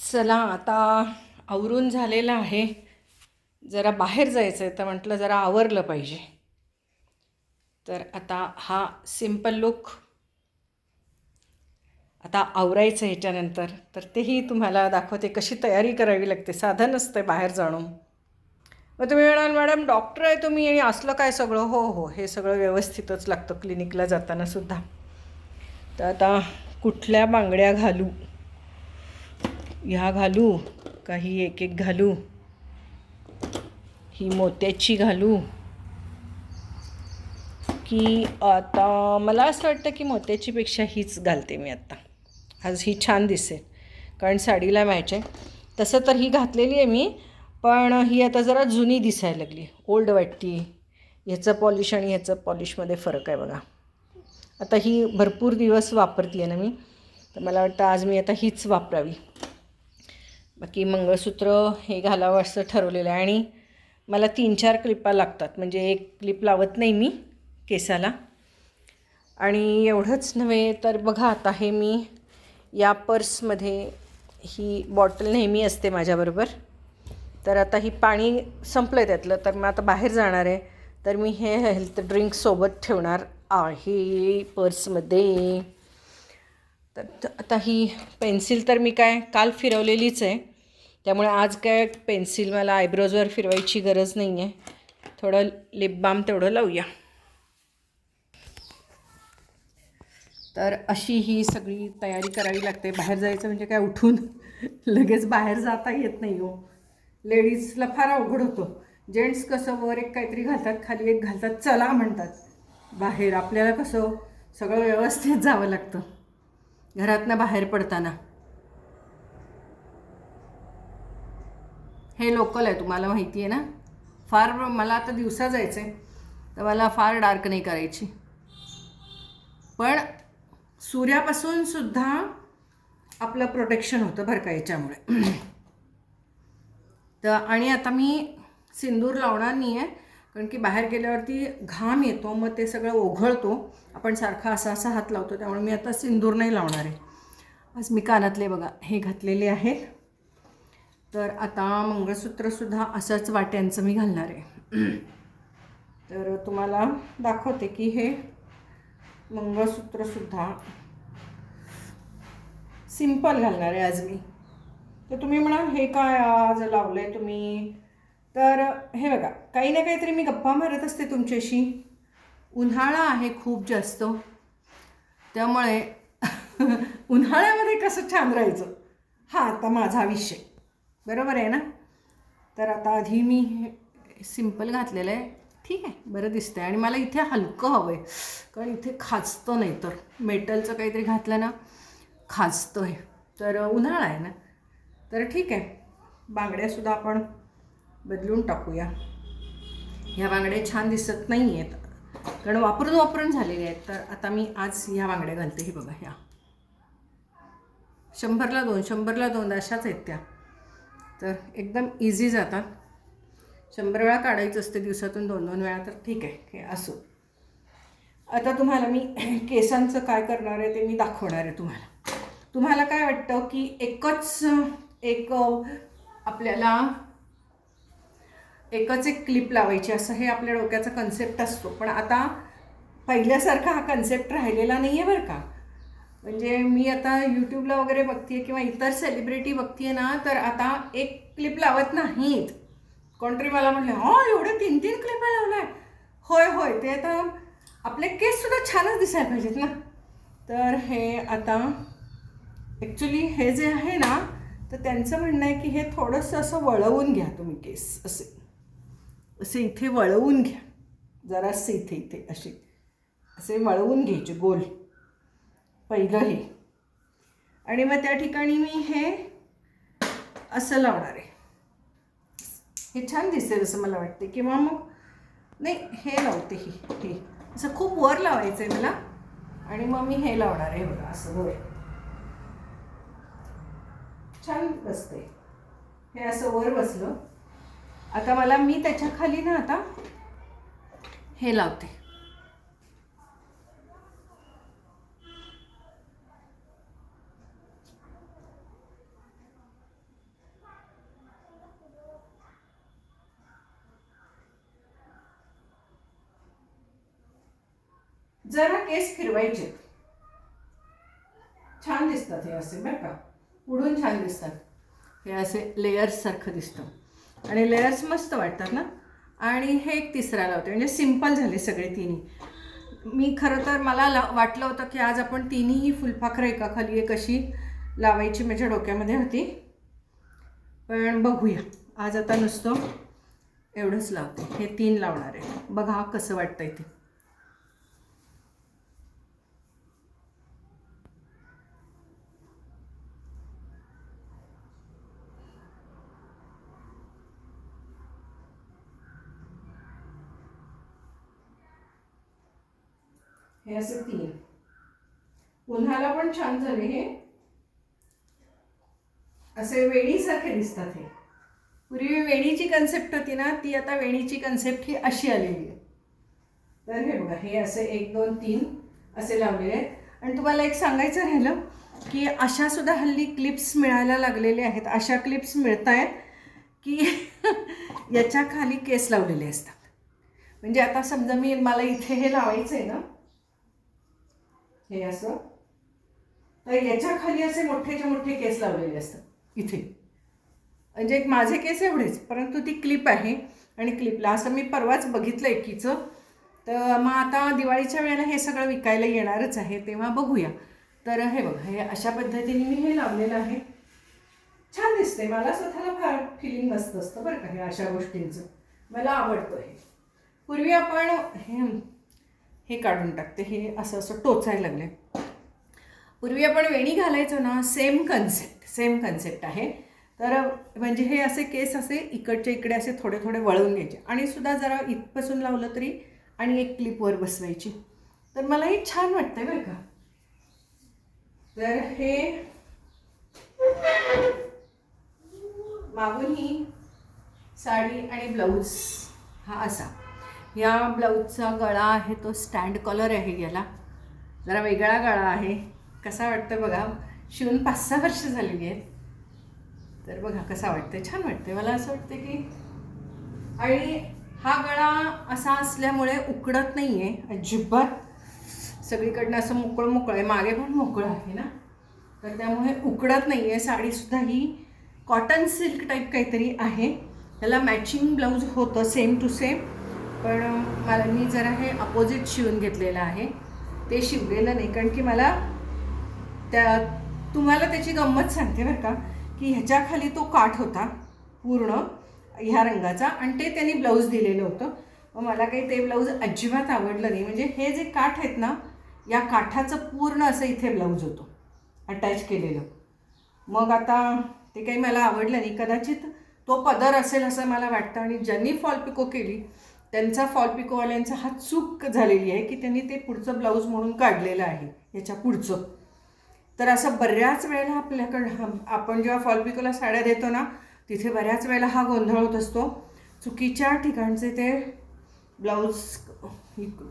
चला आता आवरून झालेलं आहे. जरा बाहेर जायचं आहे तर म्हटलं जरा आवरलं पाहिजे. तर आता हा सिंपल लुक आता आवरायचं ह्याच्यानंतर. तर तेही तुम्हाला दाखवते कशी तयारी करावी लागते. साधं नसतं बाहेर जाणून. मग तुम्ही म्हणाल मॅडम डॉक्टर आहे तुम्ही आणि असलं काय सगळं? हो हो हे सगळं व्यवस्थितच लागतं क्लिनिकला जाताना सुद्धा. तर आता कुठल्या बांगड्या घालू? ह्या घालू काही एक एक घालू. ही मोत्याची घालू. की आता मला असं वाटतं की मोत्याचीपेक्षा हीच घालते मी आत्ता आज ही छान दिसेल कारण साडीला मॅच आहे. तसं तर ही घातलेली आहे मी पण ही आता जरा जुनी दिसायला लागली. ओल्ड वाटती. ह्याचं पॉलिश आणि ह्याचं पॉलिशमध्ये फरक आहे बघा. आता ही भरपूर दिवस वापरते आहे ना मी. तर मला वाटतं आज मी आता हीच वापरावी. बाकी मंगळसूत्र हे घालावं असं ठरवलेलं आहे. आणि मला तीन चार क्लिपा लागतात. म्हणजे एक क्लिप लावत नाही मी केसाला. आणि एवढंच नव्हे तर बघा आता हे मी या पर्समध्ये ही बॉटल नेहमी असते माझ्याबरोबर. तर आता ही पाणी संपलं आहे त्यातलं. तर मग आता बाहेर जाणार आहे. तर मी हे हेल्थ ड्रिंक सोबत ठेवणार आहे पर्समध्ये. तर आता ही पेन्सिल तर मी काय काल फिरवलेलीच आहे. त्यामुळे आज काय पेन्सिल मला आयब्रोजवर फिरवायची गरज नाही आहे थोडं लिप बाम तेवढं लावूया. तर अशी ही सगळी तयारी करावी लागते. बाहेर जायचं म्हणजे काय उठून लगेच बाहेर जाता येत नाही हो. लेडीजला फार अवघड होतो. जेंट्स कसं वर एक काहीतरी घालतात खाली एक घालतात चला म्हणतात. बाहेर आपल्याला कसं सगळं व्यवस्थित जावं लागतं. घरातनं बाहेर पडताना. हे लोकल आहे तुम्हाला माहिती आहे ना? फार मला आता दिवसा जायचं आहे तर मला फार डार्क नाही करायची. पण सूर्यापासून सुद्धा आपलं प्रोटेक्शन होतं बरं का याच्यामुळे. तर आणि आता मी सिंदूर लावणार नाही आहे कारण की बाहेर गेल्यावरती घाम येतो मग ते सगळं ओघळतो. आपण सारखा असा असा हात लावतो त्यामुळे मी आता सिंदूर नाही लावणार आहे. आज मी कानातले बघा हे घातलेले आहेत तर आता मंगळसूत्रसुद्धा असंच वाट्यांचं मी घालणार आहे. तर तुम्हाला दाखवते की हे मंगळसूत्रसुद्धा सिंपल घालणार आहे आज मी. तर तुम्ही म्हणाल हे काय आज लावलं आहे तुम्ही? तर हे बघा काही ना काहीतरी मी गप्पा मारत असते तुमच्याशी. उन्हाळा आहे खूप जास्त. त्यामुळे उन्हाळ्यामध्ये कसं छान राहायचं? हा आता माझा विषय. बरोबर आहे ना? तर आता आधी मी हे सिंपल घातलेलं आहे. ठीक आहे? बरं दिसतं आहे आणि मला इथे हलकं हवं आहे कारण इथे खाजतं नाही तर. मेटलचं काहीतरी घातलं ना खाजतं आहे तर उन्हाळा आहे ना? तर ठीक आहे. बांगड्यासुद्धा आपण बदलून टाकूया. ह्या बांगड्या छान दिसत नाही आहेत. कारण वापरून वापरून झालेले आहेत. तर आता मी आज ह्या बांगड्या घालते. हे बघा ह्या. शंभरला दोन शंभरला दोन अशाच आहेत त्या. तर एकदम इझी जातात. शंभर वेळा काढायचं असते दिवसातून दोन दोन वेळा तर ठीक आहे असो. आता तुम्हाला मी केसांचं काय करणार आहे ते मी दाखवणार आहे तुम्हाला. तुम्हाला काय वाटतं की एकच एक आपल्याला एकच एक क्लिप लावायची असं हे आपल्या डोक्याचा कन्सेप्ट असतो. पण आता पहिल्यासारखा हा कन्सेप्ट राहिलेला नाही आहे बरं का. म्हणजे मी आता यूट्यूबला वगैरे बघते किंवा इतर सेलिब्रिटी बघते ना तर आता एक क्लिप लावत नाहीत. कोणतरी मला म्हटलं हो एवढे तीन तीन क्लिप लावलाय. होय होय ते आता आपले केससुद्धा छानच दिसायला पाहिजेत ना. तर हे आता ॲक्च्युली हे जे आहे ना तर त्यांचं म्हणणं आहे की हे थोडंसं असं वळवून घ्या तुम्ही केस असे. असे इथे वळवून घ्या. जरासे इथे इथे असे. असे वळवून घ्यायचे गोल. पहिलं हे आणि मग त्या ठिकाणी मी हे असं लावणार आहे. हे छान दिसेल असं मला वाटते किंवा मग नाही हे लावते ही हे. असं खूप वर लावायचं आहे मला. आणि मग मी हे लावणार आहे बघा असं वर. छान बसते हे असं वर बसलं. आता मला मी त्याच्याखाली ना आता हे लावते. जरा केस फिरवायचे. छान दिसतात हे असे बरं का? उडून छान दिसतात. हे असे लेयर्ससारखं दिसतं. आणि लेयर्स मस्त वाटतात ना? आणि हे एक तिसरा लावते. म्हणजे सिंपल झाले सगळे तिन्ही. मी खरं तर मला ला वाटलं होतं की आज आपण तिन्हीही फुलपाखरं एका खाली एक अशी लावायची माझ्या डोक्यामध्ये होती. पण बघूया. आज आता नुसतं एवढंच लावते. हे तीन लावणार आहे. बघा कसं वाटतंय ते. हे असे तीन. उन्हाला पण छान झाले हे. असे वेणीसारखे दिसतात हे. पूर्वी वेणीची कन्सेप्ट होती ना ती आता वेणीची कन्सेप्ट ही अशी आलेली आहे. तर हे बघा हे असे एक दोन तीन असे लावलेले आहेत. आणि तुम्हाला एक सांगायचं राहिलं की अशा सुद्धा हल्ली क्लिप्स मिळायला लागलेले आहेत. अशा क्लिप्स मिळत आहेत की याच्या खाली केस लावलेले असतात. म्हणजे आता समजा मी मला इथे हे लावायचं आहे ना हे असं. तर याच्या खाली असे मोठेचे मोठे केस लावलेले असतात. इथे. म्हणजे एक माझे केस एवढेच परंतु ती क्लिप आहे. आणि क्लिपला असं मी परवाच बघितलं एकीचं. तर मग आता दिवाळीच्या वेळेला हे सगळं विकायला येणारच आहे तेव्हा बघूया. तर हे बघा हे अशा पद्धतीने मी हे लावलेलं आहे. छान दिसते मला स्वतःला फार फिलिंग मस्त असतं बरं का हे अशा गोष्टींचं. मला आवडतं हे. पूर्वी आपण हे हे काढून टाकते. हे असं असं टोचायला लागले. पूर्वी आपण वेणी घालायचो ना सेम कन्सेप्ट सेम कन्सेप्ट आहे. तर म्हणजे हे असे केस असे इकडच्या इकडे असे थोडे थोडे वळवून घ्यायचे. आणि सुद्धा जरा इथपासून लावलं तरी आणि एक क्लिपवर बसवायची. तर मला हे छान वाटतंय बरं का. तर हे मागून ही साडी आणि ब्लाऊज हा असा. या ब्लाऊजचा गळा आहे तो स्टँड कॉलर आहे याला. जरा वेगळा गळा आहे. कसा वाटतं बघा? शिवून पाच सहा वर्ष झालेली आहेत. तर बघा कसा वाटतं छान वाटतं मला असं वाटतं की आणि हा गळा असा असल्यामुळे उकडत नाही आहे अजिबात. सगळीकडनं असं मोकळं मोकळं आहे. मागे पण मोकळं आहे ना? तर त्यामुळे उकडत नाही आहे साडीसुद्धा ही कॉटन सिल्क टाईप काहीतरी आहे. त्याला मॅचिंग ब्लाऊज होतं सेम टू सेम पण मला मी जरा हे अपोजिट शिवून घेतलेलं आहे. ते शिवलेलं नाही कारण की मला त्या तुम्हाला त्याची गंमत सांगते बरं का की ह्याच्याखाली तो काठ होता पूर्ण ह्या रंगाचा आणि ते त्यांनी ब्लाऊज दिलेलं होतं. मग मला काही ते ब्लाऊज अजिबात आवडलं नाही. म्हणजे हे जे काठ आहेत ना या काठाचं पूर्ण असं इथे ब्लाऊज होतो अटॅच केलेलं. मग आता ते काही मला आवडलं नाही. कदाचित तो पदर असेल असं मला वाटतं आणि ज्यांनी फॉल पिको केली त्यांचा फॉल पिकोवाल्यांचा हा चूक झालेली आहे की त्यांनी ते पुढचं ब्लाऊज म्हणून काढलेलं आहे याच्या पुढचं. तर असं बऱ्याच वेळेला आपल्याकडं आपण जेव्हा फॉल पिकोला साड्या देतो ना तिथे बऱ्याच वेळेला हा गोंधळ होत असतो. चुकीच्या ठिकाणचे ते ब्लाऊज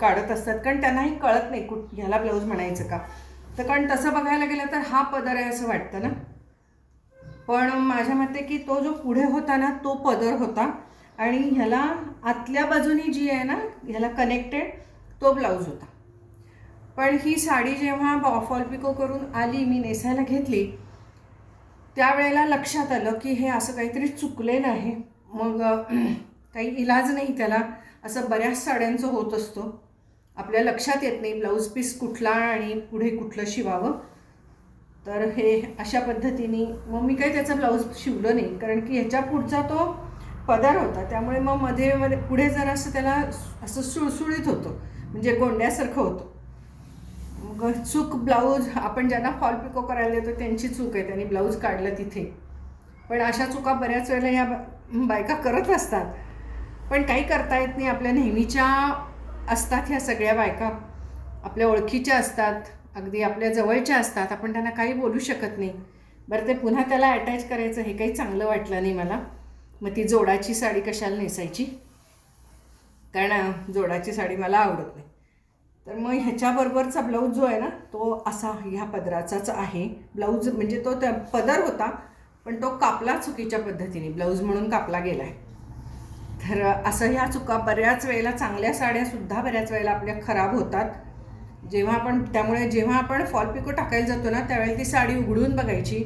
काढत असतात कारण त्यांनाही कळत नाही कुठ ह्याला ब्लाऊज म्हणायचं का? तर कारण तसं बघायला गेलं तर हा पदर आहे असं वाटतं ना? पण माझ्या मते की तो जो पुढे होता ना तो पदर होता. आणि ह्याला आतल्या बाजूनी जी आहे ना ह्याला कनेक्टेड तो ब्लाऊज होता. पण ही साडी जेव्हा फॉल पिको करून आली मी नेसायला घेतली त्यावेळेला लक्षात आलं की हे असं काहीतरी चुकलेलं आहे. मग काही इलाज नाही त्याला. असं बऱ्याच साड्यांचं होत असतो. आपल्या लक्षात येत नाही ब्लाऊज पीस कुठला आणि पुढे कुठलं शिवावं. तर हे अशा पद्धतीने मग मी काही त्याचं ब्लाऊज शिवलं नाही. कारण की ह्याच्या पुढचा तो पदार होता. त्यामुळे मग मध्ये मध्ये पुढे जरा असं त्याला असं सुळसुळीत होतं. म्हणजे गोंड्यासारखं होतं. मग चूक ब्लाऊज आपण ज्यांना फॉल पिको करायला देतो त्यांची चूक आहे. त्यांनी ब्लाऊज काढलं तिथे. पण अशा चुका बऱ्याच वेळेला ह्या बायका करत असतात. पण काही करता येत नाही. आपल्या नेहमीच्या असतात ह्या सगळ्या बायका. आपल्या ओळखीच्या असतात. अगदी आपल्या जवळच्या असतात. आपण त्यांना काही बोलू शकत नाही. बरं ते पुन्हा त्याला अटॅच करायचं हे काही चांगलं वाटलं नाही मला. मग ती जोडाची साडी कशाला नेसायची? कारण जोडाची साडी मला आवडत नाही. तर मग ह्याच्याबरोबरचा ब्लाऊज जो आहे ना तो असा ह्या पदराचाच आहे. ब्लाऊज म्हणजे तो त्या पदर होता पण तो कापला चुकीच्या पद्धतीने. ब्लाऊज म्हणून कापला गेला आहे तर असं ह्या चुका बऱ्याच वेळेला चांगल्या साड्यासुद्धा बऱ्याच वेळेला आपल्या खराब होतात. जेव्हा आपण त्यामुळे जेव्हा आपण फॉल पिको टाकायला जातो ना त्यावेळेला ती साडी उघडून बघायची.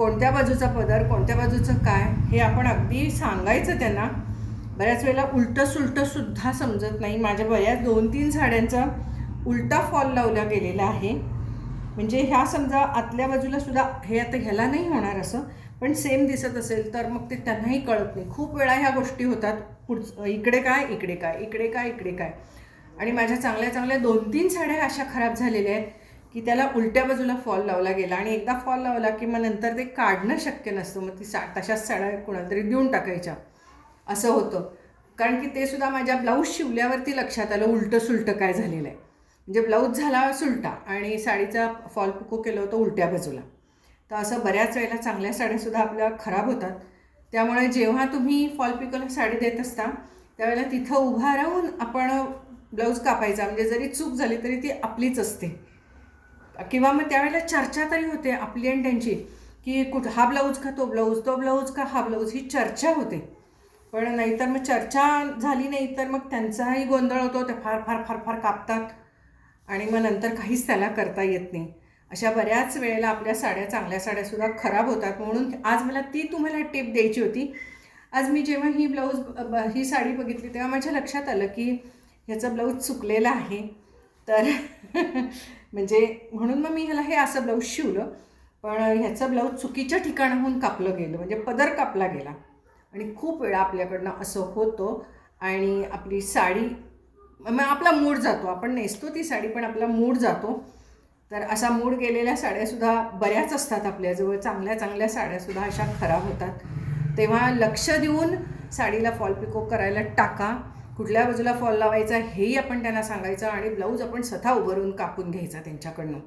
कोणत्या बाजूचा पदर कोणत्या बाजूचं काय हे आपण अगदी सांगायचं त्यांना. बऱ्याच वेळेला उलटं सुलटं सुद्धा समजत नाही. माझ्या बऱ्याच दोन तीन साड्यांचा उलटा फॉल लावला गेलेला आहे. म्हणजे ह्या समजा आतल्या बाजूला सुद्धा हे आता ह्याला नाही होणार असं पण सेम दिसत असेल तर मग ते त्यांनाही कळत नाही. खूप वेळा ह्या गोष्टी होतात. पुढचं इकडे काय इकडे काय इकडे काय इकडे काय. आणि माझ्या चांगल्या चांगल्या दोन तीन साड्या अशा खराब झालेल्या आहेत. की त्याला उलट्या बाजूला फॉल लावला गेला आणि एकदा फॉल लावला की मग नंतर ते काढणं शक्य नसतं. मग ती सा तशाच साड्या कोणाला तरी देऊन टाकायच्या. असं होतं. कारण की ते सुद्धा माझ्या ब्लाऊज शिवल्यावरती लक्षात आलं उलटं सुलटं काय झालेलं आहे. म्हणजे ब्लाऊज झाला सुलटा आणि साडीचा फॉल पिको केलं होतं उलट्या बाजूला. तर असं बऱ्याच वेळेला चांगल्या साड्यासुद्धा आपल्या खराब होतात. त्यामुळे जेव्हा तुम्ही फॉल पिकोला साडी देत असता त्यावेळेला तिथं उभा राहून आपण ब्लाऊज कापायचा. म्हणजे जरी चूक झाली तरी ती आपलीच असते. किंवा मग त्यावेळेला चर्चा तरी होते आपली आणि त्यांची की कुठ हा ब्लाऊज का तो ब्लाऊज तो ब्लाऊज का हा ब्लाऊज ही चर्चा होते. पण नाहीतर मग चर्चा झाली नाही तर मग त्यांचाही गोंधळ होतो ते फार फार फार फार कापतात. आणि मग नंतर काहीच त्याला करता येत नाही. अशा बऱ्याच वेळेला आपल्या साड्या चांगल्या साड्यासुद्धा खराब होतात. म्हणून आज मला ती तुम्हाला टिप द्यायची होती. आज मी जेव्हा ही ब्लाऊज ही साडी बघितली तेव्हा माझ्या लक्षात आलं की ह्याचं ब्लाऊज चुकलेला आहे. तर म्हणजे म्हणून मग मी ह्याला हे असं ब्लाऊज शिवलं. पण ह्याचं ब्लाऊज चुकीच्या ठिकाणाहून कापलं गेलं. म्हणजे पदर कापला गेला. आणि खूप वेळा आपल्याकडनं असं होतं. आणि आपली साडी मग आपला मूड जातो. आपण नेसतो ती साडी पण आपला मूड जातो. तर असा मूड गेलेल्या साड्यासुद्धा बऱ्याच असतात आपल्याजवळ चांगल्या चांगल्या साड्यासुद्धा अशा खराब होतात. तेव्हा लक्ष देऊन साडीला फॉल पिको करायला टाका. कुठल्या बाजूला फॉल लावायचा हेही आपण त्यांना सांगायचं आणि ब्लाऊज आपण स्वतः उभारून कापून घ्यायचा त्यांच्याकडनं.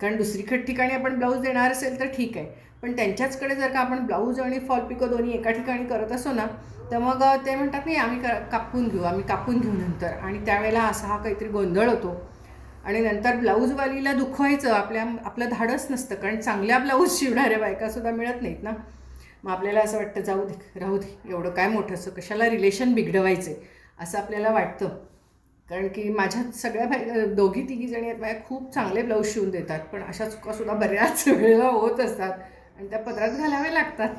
कारण दुसरीकडे ठिकाणी आपण ब्लाऊज देणार असेल तर ठीक आहे. पण त्यांच्याचकडे जर का आपण ब्लाऊज आणि फॉल पिको दोन्ही एका ठिकाणी करत असो ना तर मग ते म्हणतात नाही आम्ही का कापून घेऊ आम्ही कापून घेऊ नंतर. आणि त्यावेळेला असा हा काहीतरी गोंधळ होतो. आणि नंतर ब्लाऊजवालीला दुखवायचं आपल्या आपलं धाडस नसतं कारण चांगल्या ब्लाऊज शिवणाऱ्या बायकासुद्धा मिळत नाहीत ना. मग आपल्याला असं वाटतं जाऊ दे राहू दे एवढं काय मोठं असं कशाला रिलेशन बिघडवायचे? असं आपल्याला वाटतं. कारण की माझ्या सगळ्या भाई दोघी तिघी जणी आहेत माझ्या खूप चांगले ब्लाऊज शिवून देतात. पण अशा चुकासुद्धा बऱ्याच वेळेला होत असतात. आणि त्या पदरात घालाव्या लागतात.